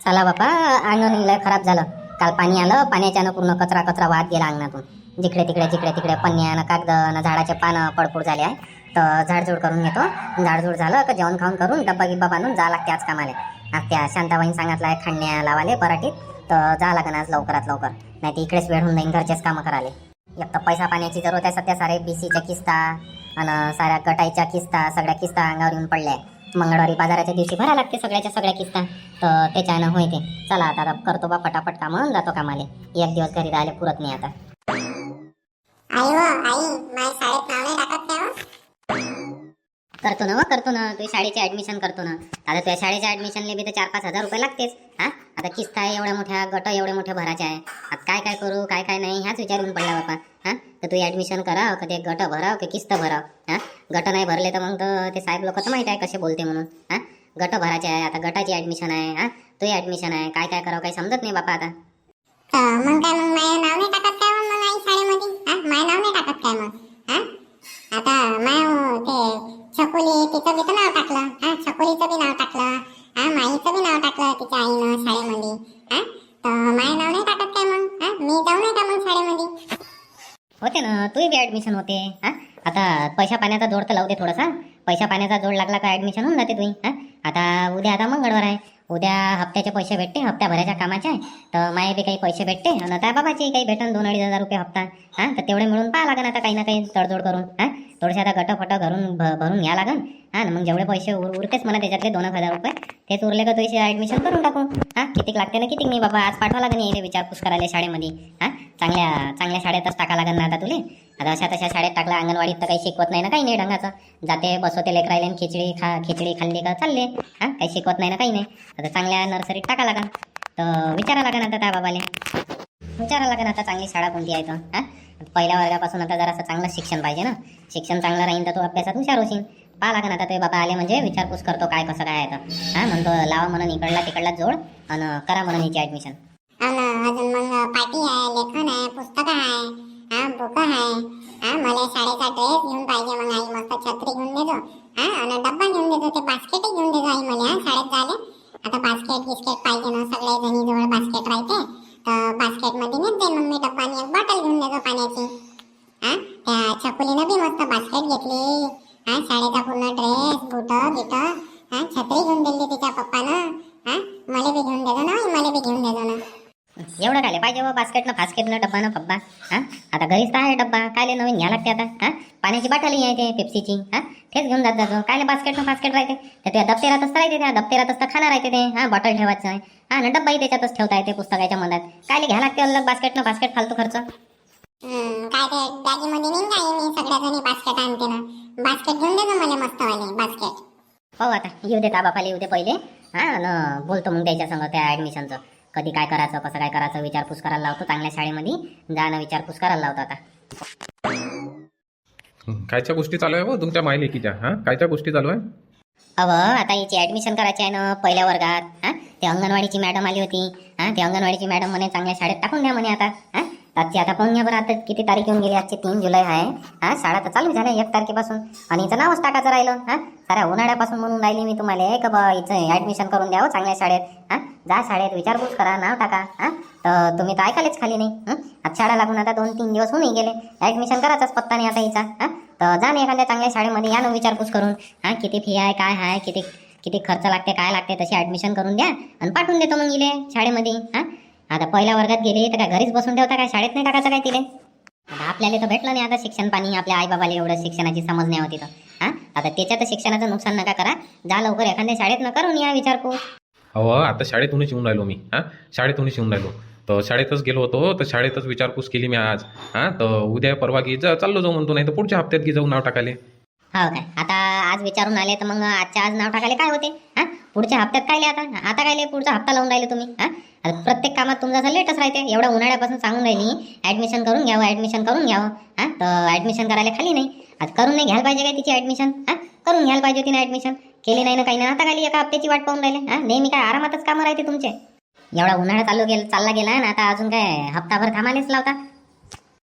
चला बापा अंगण लय खराब झालं. काल पाणी आलं पाण्याच्यानं पूर्ण कचरा कचरा वाहत गेला अंगणातून. जिकडे तिकडे जिकडे तिकडे पन्न्यानं कागद न झाडाचे पानं पडपूड झाले आहे. तर झाडझूड करून घेतो. झाडझूड झालं का जेवण खाऊन करून डब्बा गिब्बा बांधून जा लागते आज कामाले. आज त्या शांताबाईन सांगितलं आहे खंड्या लावाले पराठीत. तर जा लागन आज लवकरात लवकर. नाही तर इकडेच वेळ होऊन जाईन घरचेच कामं कराले एक तर पैसा पाण्याची जरूरत आहे सध्या सारे बीसीच्या किस्ता आणि साऱ्या गटाईच्या किस्ता सगळ्या किस्ता अंगावर येऊन पडल्या आहे. मंगळवारी बाजाराच्या दिवशी भरा लागते सगळ्याच्या सगळ्या किस्ता. तर त्याच्यानं होय ते. चला आता करतो बा पटापट कामं जातो कामाले. एक दिवस घरी राहिले पुरत नाही आता. आई व आई माझ्या शाळेत नाव नाही टाकत काय हो? करतो ना व, करतो ना. तुझ्या शाळेचे ऍडमिशन करतो ना. आता तुझ्या शाळेच्या ऍडमिशनले बी तर चार पाच हजार रुपये लागतेच हा? आता किस्ता आहे एवढ्या मोठ्या गट एवढे मोठे भरायचे आहे. आता काय काय करू काय काय नाही ह्याच विचार येऊन पडला बापा हां? तर तू ऍडमिशन कराव का ते गट भराव की किस्त भराव? हां? गट नाही भरले तर मग ते साहेब लोक तर माहीत आहे कसे बोलते म्हणून. हां? गट भरायचे आहे आता गटाची ऍडमिशन आहे हां? तू ऍडमिशन आहे काय काय करावं काही समजत नाही बापा आता. मग काय मग माझं नाव नाही टाकत काय मग आई शाळेमध्ये? हा? माझं नाव नाही टाकत काय मग? हा? आता माय ते छकुली तिचं बी तर नाव टाकलं. हां? छकुलीचं बी नाव टाकलं. हा? माईचं बी नाव टाकलं तिच्या आईनं शाळेमध्ये. हां? तर माझं नाव नाही टाकत काय मग? हां? मी जाऊ नाही का मग शाळेमध्ये? होते ना तुही बी ॲडमिशन होते. हा? आता पैसा पाण्याचा जोड तर लावू दे थोडासा. पैसा पाण्याचा जोड लागला का ॲडमिशन होऊन जाते तुम्ही हा? आता उद्या आता मंगळवार आहे. उद्या हप्त्याचे पैसे भेटते हप्त्याभराच्या कामाचे आहे. तर माये बी काही पैसे भेटते आणि त्या बाबाची काही भेटन दोन अडीच हजार रुपये हप्ता. हा? तर तेवढे मिळून पाहा लागेल आता काही ना काही तडजोड करून हा? थोडेसे आता गटफट घरून भ- भरून घ्या लागन. हा ना मग जेवढे पैसे उर उरतेच मला त्याच्यातले दोन एक हजार रुपये तेच उरले का तुझे ऍडमिशन करून टाकू? हा कितीक लागते ना कितीक? नाही बाबा आज पाठवा लागेल येईल विचारपूस करायला शाळेमध्ये. हा चांगल्या चांगल्या शाळेतच टाका लागन ना आता तुले? आता अशा तशा शाळेत टाकला अंगणवाडीत तर काही शिकवत नाही ना काही नाही ढंगाचं. जाते बसवते लेकर राहिले खिचडी खा खिचडी खाल्ली का चालले. हा काही शिकवत नाही ना काही नाही. आता चांगल्या नर्सरीत टाका लागन. तर विचारा लागन आता त्या बाबाले. विचारा लागेल आता चांगली शाळा कोणती आहे तर पहिल्या वर्गापासून आता जरासं चांगलं शिक्षण पाहिजे ना. शिक्षण चांगलं राहील तर तू अभ्यासात हुशार होशील. पाहा लागेल आता ते बाबा आले म्हणजे विचारपूस करतो काय कसं काय आहे तर. हा म्हणतो लावा म्हणून इकडला तिकडला जोड आणि करा म्हणून हिची ऍडमिशन अजून मग पाटी आहे लेखन आहे पुस्तकं आहे आहे. मला शाळेचा ड्रेस घेऊन पाहिजे मग आई मस्त छत्री घेऊन देतो. हा आणि डब्बा घेऊन देतो ते बास्केटही घेऊन देतो आई मला हा शाळेत झाले आता बास्केट बिस्केट पाहिजे ना सगळे जणी जवळ बास्केट राहते. तर बास्केटमध्ये नेत जाईल मग मी डब्बा आणि एक बॉटल घेऊन देतो पाण्याची. हा त्या छकुलीनं बी मस्त बास्केट घेतली. हा शाळेचा पूर्ण ड्रेस बुट बिट हा छत्री घेऊन दिली तिच्या पप्पानं. हा मला बी घेऊन देतो ना मला बी घेऊन देतो ना. एवढं काय पाहिजे बा बास्केटनं फास्केटनं डब्बानं फब्बा हा? आता घरीच तर आहे डब्बा. कायले नवीन घ्या लागते आता हा? पाण्याची बाटली आहे ते पेप्सीची हा? तेच घेऊन जात जातो. कायले बास्केटनं फास्केट राहते? तर त्या दप्तरातच तर राहते त्या दप्तरातच तर खाना राहते ते हा? बॉटल ठेवायचं आहे. हा ना डब्बाही त्याच्यातच ठेवता येते पुस्तकाच्या मधात. कायले घ्या लागते अलग बास्केटनं फास्केट फालतू खर्च? काय ते बॅगीमध्ये नाही काय मी बास्केट आणते ना. बास्केट घेऊन मला बास्केट. हो आता येऊ दे बापाला येऊ दे पहिले. हा न बोलतो मग त्याच्या संग त्या ऍडमिशनचं कधी काय करायचं कसं काय करायचं विचारपूस करायला लावतो. चांगल्या शाळेमध्ये जाणं विचारपूस करायला लावतो आता. कायच्या गोष्टी चालू आहे हो? तुमच्या माय लेकीच्या हा? कायच्या गोष्टी चालू आहे? अव आता हिची ऍडमिशन करायची आहे ना पहिल्या वर्गात. हा? ते अंगणवाडीची मॅडम आली होती. हा? ते अंगणवाडीची मॅडम म्हणे चांगल्या शाळेत टाकून द्या म्हणे आता. हा? आजची आता पाहून घ्या बरं आता किती तारीख येऊन गेली? आजची तीन जुलै आहे. हा शाळा तर चालू झाल्या एक तारखेपासून. आणि हिचं नावच टाकायचं राहिलं हा? साऱ्या उन्हाळ्यापासून म्हणून राहिली मी तुम्हाला. का बा हिचं ऍडमिशन करून द्यावं चांगल्या शाळेत हा? जा शाळेत विचारपूस करा नाव टाका हा? तर तुम्ही तर ऐकायलाच खाली नाही आज शाळा लागून आता दोन तीन दिवस होऊन गेले. ऍडमिशन करायचाच पत्ता नाही आता हिचा हा? तर जा ना एखाद्या चांगल्या शाळेमध्ये या ना विचारपूस करून. हा किती फी आहे काय आहे किती किती खर्च लागते काय लागते तशी ऍडमिशन करून द्या आणि पाठवून देतो मग इले शाळेमध्ये हा? आता पहिल्या वर्गात गेली तर काय घरीच बसून ठेवता काय? शाळेत नाही टाकायचं काय तिले? आता आपल्याला तर भेटलं नाही आता शिक्षण पाणी आपल्या आईबाबाला एवढं शिक्षणाची समज नाही होती तर. हा? आता त्याच्यात शिक्षणाचं नुकसान नका करा. जा लवकर एखाद्या शाळेत न करून या विचारपूस. अहो आता शाळेतूनच येऊन राहिलो मी. हा? शाळेतूनच येऊन राहिलो. तर शाळेतच गेलो होतो तर शाळेतच विचारपूस केली मी आज. हा? तर उद्या परवा की जा चाललो जाऊ म्हणतो नाही तर पुढच्या हप्त्यात की जाऊ नाव टाकाले हो काय? आता आज विचारून आले तर मग आजच्या आज नाव टाकायला काय होते? हा? पुढच्या हप्त्यात काय आता? आता काय पुढचा हप्ता लावून राहिले तुम्ही. हा? आता प्रत्येक कामात तुमचं असं लेटच राहते. एवढ्या उन्हाळ्यापासून सांगून राहिली ऍडमिशन करून घ्यावं ऍडमिशन करून घ्यावं. हा तर ऍडमिशन करायला खाली नाही. आज करून नाही घ्यायला पाहिजे काय तिची ऍडमिशन हा करून घ्यायला पाहिजे तिने ऍडमिशन केली नाही ना काही ना आता खाली एका हप्त्याची वाट पाहून राहिले. हा नेहमी काय आरामातच कामं राहते तुमचे. एवढा उन्हाळा चालू गेला चालला गेला ना आता अजून काय हप्ताभर कामानेच लावता.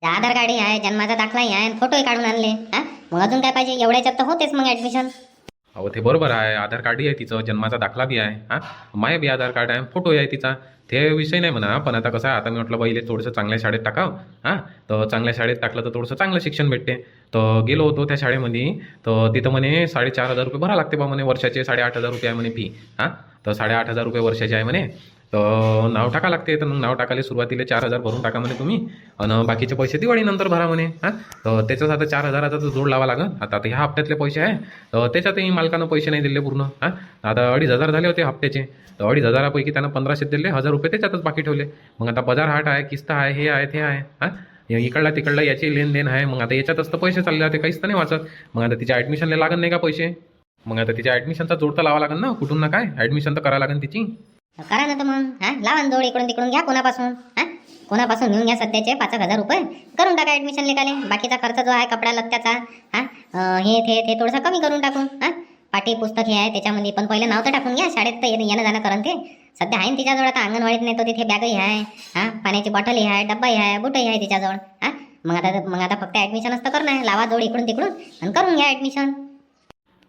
आधार कार्डही आहे जन्माचा दाखलाही आहे फोटोही काढून आणले. हा मग अजून काय पाहिजे? एवढ्याच्यात तर होतेच मग ऍडमिशन अहो ते बरोबर आहे. आधार कार्डही आहे तिचं. जन्माचा दाखला बी आहे. हां? माय बी आधार कार्ड आहे. फोटो आहे तिचा. ते विषय नाही म्हणा. पण आता कसं आहे आता मी म्हटलं पहिले थोडंसं चांगल्या शाळेत टाकावं. हां? तर चांगल्या शाळेत टाकलं तर थोडंसं चांगलं शिक्षण भेटते. तर गेलो होतो त्या शाळेमध्ये. तर तिथं म्हणे साडेचार हजार रुपये भरा लागते बा म्हणे वर्षाचे साडेआठ हजार रुपये आहे म्हणे फी हां? तर साडेआठ हजार रुपये वर्षाचे आहे म्हणे. तर नाव टाका लागते. तर मग नाव टाकायला सुरुवातीला चार हजार भरून टाका म्हणे तुम्ही. आणि बाकीचे पैसे दिवाळीनंतर भरा म्हणे. हां? तर त्याच्याच आता चार हजाराचा तर जोड लावा लागेल आता आता ह्या हप्त्यातले पैसे आहे. तर त्याच्यातही मालकानं पैसे नाही दिले पूर्ण. हां? आता अडीच हजार झाले होते हप्त्याचे. तर अडीच हजारापैकी त्यानं पंधराशे दिले. हजार रुपये त्याच्यातच बाकी ठेवले. मग आता बाजार हाट आहे किस्त आहे हे आहे ते आहे. हां? इकडला तिकडला याची लेनदेन आहे. मग आता याच्यातच तर पैसे चालले जाते. काहीच तर नाही वाचत. मग आता तिच्या ॲडमिशनला लागत नाही का पैसे? मग आता तिच्या ॲडमिशनचा जोड तर लावा लागेल ना. कुठून ना काय? ॲडमिशन तर करावं लागेल तिची. करा ना तर मग हा? लावा जवळ इकडून तिकडून घ्या कोणापासून हा? कोणापासून? घेऊन घ्या सध्याचे पाच एक हजार रुपये. करून टाका ऍडमिशन लेखाले बाकीचा खर्च जो आहे कपडा लत्त्याचा हा? हे ते ते थोडंसं कमी करून टाकू हा? पाठी पुस्तक हे आहे त्याच्यामध्ये पण पहिले नाव तर टाकून घ्या. शाळेत तर येणं येणं जाणं करण ते. सध्या आहे ना तिच्याजवळ आता अंगणवाडीत नाही तो तिथे बॅगही आहे हा? पाण्याची बॉटलही आहे डब्बाही आहे बुटही आहे तिच्याजवळ हा? मग आता मग आता फक्त ॲडमिशनच तर करणं आहे. लावा जोड इकडून तिकडून आणि करून घ्या ॲडमिशन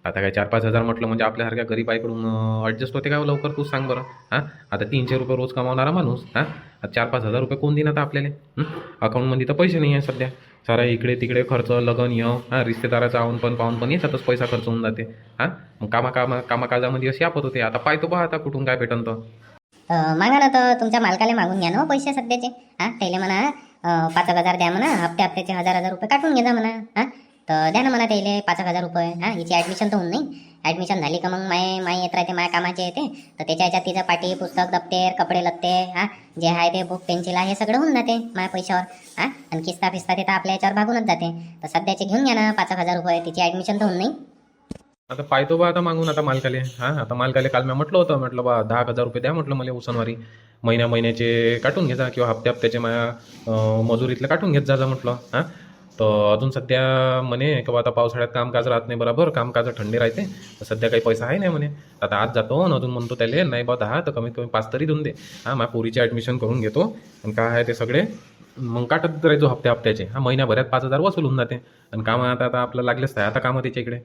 आता काय चार पाच हजार म्हटलं म्हणजे आपल्यासारख्या गरीब आईकडून ॲडजस्ट होते का हो लवकर तू सांग बरं. हां? आता तीनशे रुपये रोज कमावणारा माणूस हां? आता चार पाच हजार रुपये कोण देईन आता आपल्याला? अकाउंटमध्ये तर पैसे नाही आहे सध्या. सारा इकडे तिकडे खर्च लगन य हां? रिश्तेदाराचा आवन पण पाहून पण याच्यातच पैसा खर्च होऊन जाते. हां? मग कामा कामा कामाकाजामध्ये अशी आपत होते. आता पाहतो पहा आता कुठून काय भेटन तर. मागा ना तर तुमच्या मालकाला मागून घ्या ना हो पैसे सध्याचे. हां? त्याला म्हणा पाच हजार द्या म्हणा हप्ते हप्त्याचे हजार हजार रुपये काटून घे म्हणा. हां? तर द्या ना मला त्याला पाच एक हजार रुपये. हां हिची ॲडमिशन तर होऊन नाही ॲडमिशन झाली का मग माय माय येत राहते माझ्या कामाचे येते. तर त्याच्या ह्याच्यात तिचं पाठी पुस्तक दप्तेर कपडे लत्ते हां जे आहे ते बुक पेन्सिल आहे हे सगळं होऊन जाते माझ्या पैशावर. हां आणि किस्ता फिस्ता ते तर आपल्या याच्यावर भागूनच जाते. तर सध्याचे घेऊन घ्या ना पाच एक हजार रुपये तिची ॲडमिशन तर होऊन नाही आता पाहतो बा आता मागून आता मालकाले. हां आता मालकाले काल मी म्हटलं होतं म्हटलं बा दहा हजार रुपये द्या म्हटलं मला उसनवारी महिन्या महिन्याचे काटून घेजा किंवा हप्त्या हप्त्याचे माझ्या अं, मजुरीतले काटून घेत जा जा म्हटलं. हां तर अजून सध्या म्हणे की आता पावसाळ्यात कामकाज राहत नाही बरोबर कामकाज थंडी राहते तर सध्या काही पैसा आहे नाही म्हणे. आता आज जातो आणि अजून म्हणतो त्याले नाही बा दहा तर कमीत कमी पाच तरी देऊन दे. हां मग पोरीचे ॲडमिशन करून घेतो. आणि काय आहे ते सगळे मग काटत राहायचो हप्त्या हप्त्याचे. हा महिन्याभरात पाच हजार वसूल होऊन जाते. आणि कामं आता आता आपलं लागलेच आहे आता कामं त्याच्या इकडे.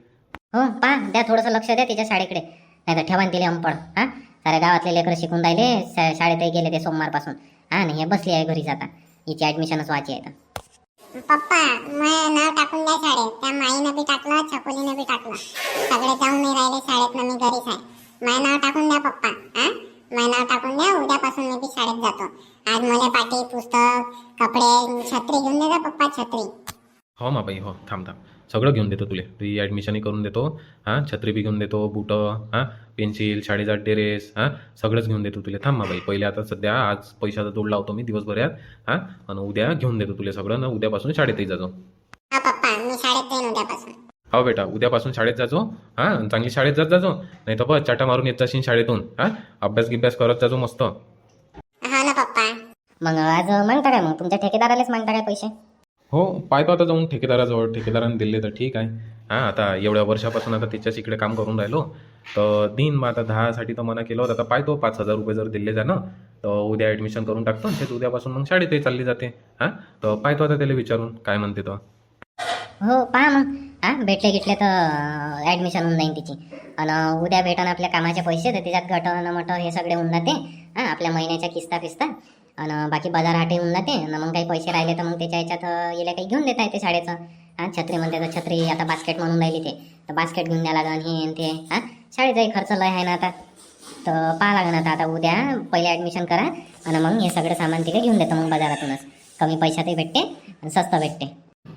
हो पा द्या थोडंसं लक्ष द्या तिच्या शाळेकडे. नाही तर ठेवा तिले अंपड हां. साऱ्या गावातले लेकरं शिकून राहिले शाळेतही गेले ते सोमवारपासून. हां नाही हे बसली आहे घरी आता हिची ॲडमिशनच वाची आहे. तर पप्पा मग नाव टाकून द्या शाळेत. त्या माईनं बी टाकलं छकुलीनं बी टाकलं. सगळे जाऊन नाही राहिले शाळेत ना मी घरीच आहे. माय नाव टाकून द्या पप्पा हा? माय नाव टाकून द्या उद्यापासून मी बी शाळेत जातो. आज मला पाटी पुस्तक कपडे छत्री घेऊन दे पप्पा छत्री. हो मा बाई हो थांब थांब. सगळं घेऊन देतो तुले. तुझी ॲडमिशनही करून देतो. हां छत्री बी घेऊन देतो बुटं हां पेन्सिल शाळेचा ड्रेस हां सगळंच घेऊन देतो तुले. थांब मा बाई पहिले आता सध्या आज पैशाचा जोड लावतो मी दिवसभरात हां आणि उद्या घेऊन देतो तुले सगळं ना उद्यापासून शाळेतही जातो हा पप्पा मी शाळेत जाईन उद्यापासून. हो बेटा उद्यापासून शाळेत जाजो हां आणि चांगली शाळेत जात जाजो नाही तर बस चाटा मारून येत जाशील शाळेतून हां अभ्यास गिभ्यास करत जाजो मस्त. हा ना पप्पा. मग आज मागता काय मग? तुमच्या ठेकेदारालाच मागता काय पैसे? हो पाहतो आता जाऊन ठेकेदाराजवळ. ठेकेदाराने दिले तर ठीक आहे. हां आता एवढ्या वर्षापासून आता तिच्याच इकडे काम करून राहिलो. तर दिन मग आता दहासाठी तर मना केलं होतं. आता पाहतो पाच हजार रुपये जर दिले जाणं तर उद्या ॲडमिशन करून टाकतो तेच उद्यापासून मग शाळेतही चालली जाते. हां तर पाहतो आता त्याला विचारून काय म्हणते तो. हो पहा मग. हा भेटले गिटले तर ॲडमिशन होऊन जाईन तिची. आणि उद्या भेटन आपल्या कामाचे पैसे तर त्याच्यात गटं मटण हे सगळे होऊन जाते. हां आपल्या महिन्याच्या किस्ता फिस्ता आणि बाकी बाजार हाटे होऊन जाते. आणि मग काही पैसे राहिले तर मग त्याच्या ह्याच्यात अं, याला काही घेऊन देता येते शाळेचं. हां छत्री म्हणते तर छत्री आता बास्केट म्हणून राहिली ते. तर बास्केट घेऊन द्या लागन हे आणि ते. हां शाळेचाही खर्च लय आहे ना आता. तर पाहा लागेल आता आता उद्या पहिले ॲडमिशन करा. आणि मग हे सगळं सामान तिकडे घेऊन देतो मग बाजारातूनच. कमी पैशातही भेटते आणि स्वस्त भेटते.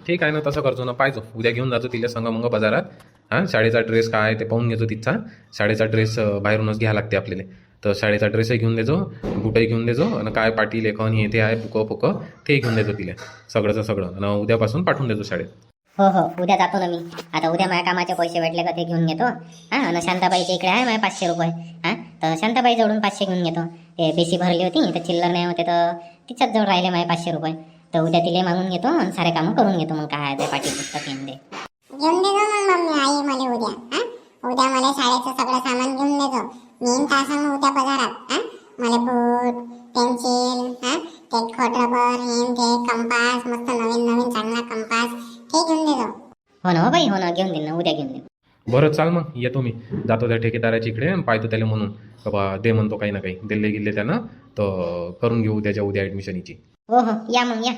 ठीक आहे ना तसं करतो ना. पाहिजो. उद्या घेऊन जातो तिला संग मग बाजारात. हां शाळेचा ड्रेस काय आहे ते पाहून घेतो तिचा शाळेचा ड्रेस बाहेरूनच घ्यावा लागते आपल्याला. तर शाळेचा ड्रेसही घेऊन देजो बुटही घेऊन देजो आणि काय पाटी लेखन हे ते आहे पुकं पुकं ते घेऊन देतो तिला. सगळंचं सगळं. आणि उद्यापासून पाठवून देतो शाळेत. हो हो. उद्या जातो ना मी. आता उद्या माझ्या कामाचे पैसे भेटले का ते घेऊन घेतो. हां आणि शांताबाईच्या इकडे आहे माझ्या पाचशे रुपये. हां तर शांताबाई जवळून पाचशे घेऊन घेतो. ते बेसी भरली होती तर चिल्लर नाही होते तर तिच्याच जवळ राहिले माझे पाचशे रुपये. तर उद्या तिले मागून घेतो आणि सारे कामं करून घेतो मग काय आहे ते पाठी पुस्तक येऊन दे. घेऊन देतो मग मम्मी आई मला उद्या. हा? उद्या मला शाळेचं सगळं सामान घेऊन देतो मी येईन तासानं उद्या बाजारात हा? मला बूट पेन्सिल हा? ते खोट रबर हेन ते कंपास मस्त नवीन नवीन चांगला कंपास ते घेऊन देतो हो ना हो बाई हो ना घेऊन देईन ना उद्या घेऊन देईन. बरं चाल मग येतो मी. जातो त्या ठेकेदाराच्या इकडे आणि पाहतो त्याला म्हणून. का बा दे म्हणतो काही ना काही. दिले गेले त्यानं तर करून घेऊ त्याच्या उद्या ॲडमिशनची हो हो या मग या.